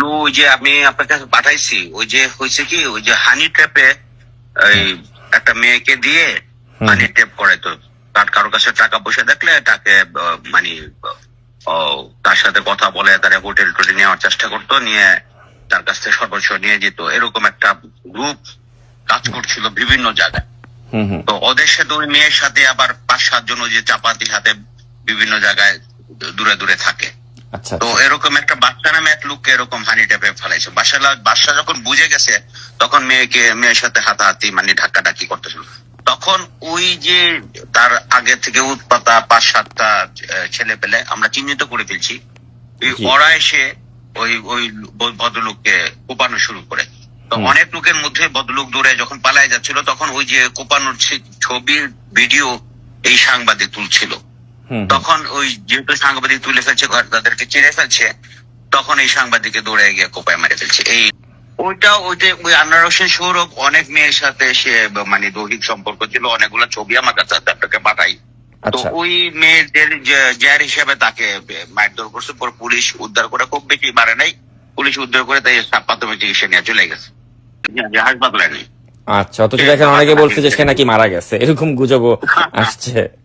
Clue ওই যে আমি আপনার কাছে পাঠাইছি ওই যে হয়েছে কি ওই যে হানি ট্যাপে ওই একটা মেয়েকে দিয়ে হানি ট্র্যাপ করে তো তার কারও কাছে টাকা পয়সা দেখলে তাকে মানে তার সাথে কথা বলে তারা হোটেল টোটেল নেওয়ার চেষ্টা করতো নিয়ে তার কাছ থেকে সর্বোচ্চ নিয়ে যেত। এরকম একটা গ্রুপ কাজ করছিল বিভিন্ন জায়গায়। তো ওদের সাথে ওই মেয়ের সাথে আবার পাঁচ সাতজন ওই যে চাপাতি হাতে বিভিন্ন জায়গায় দূরে দূরে থাকে। তো এরকম একটা বাচ্চা নামে এক লোককে এরকম হানি ট্যাপে ফেলাইছে। বাসা বাসা যখন বুঝে গেছে তখন মেয়েকে মেয়ের সাথে হাতাহাতি মানে ধাক্কা ডাকি করতেছিল তখন ওই যে তার আগে থেকে উৎপাতা পাঁচ সাতটা ছেলে পেলে আমরা চিহ্নিত করে ফেলছি ওই ওরা এসে ওই ওই ভদ্রলোককে কোপানো শুরু করে। তো অনেক লোকের মধ্যে ভদ্রলোক দূরে যখন পালায় যাচ্ছিল তখন ওই যে কোপানোর ছবির ভিডিও এই সাংবাদিক তুলছিল। তখন ওই যেহেতু সাংবাদিক তুলে ফেলছে তাদেরকে চিড়ে ফেলছে তখন এই সাংবাদিকে দৌড়ে গিয়ে কোপায় মেরে ফেলছে। এই ওইটা ওইটা ওই আনারসের সৌরভ অনেক মেয়ের সাথে সে মানে দৈহিক সম্পর্ক ছিল অনেকগুলো ছবি আমার কাছে আপনাকে পাঠাই। তো আচ্ছা। ওই মেয়েদের যে- জের হিসেবে তাকে মারধর করছে পর পুলিশ উদ্ধার করে খুব বেশি বাড়ে নাই পুলিশ উদ্ধার করে তাই প্রাথমিক চিকিৎসা নিয়ে চলে গেছে। যে হাসপাতালে নেই। আচ্ছা অথচ দেখেন অনেকে বলছে যে সে নাকি মারা গেছে এরকম গুজবও আসছে।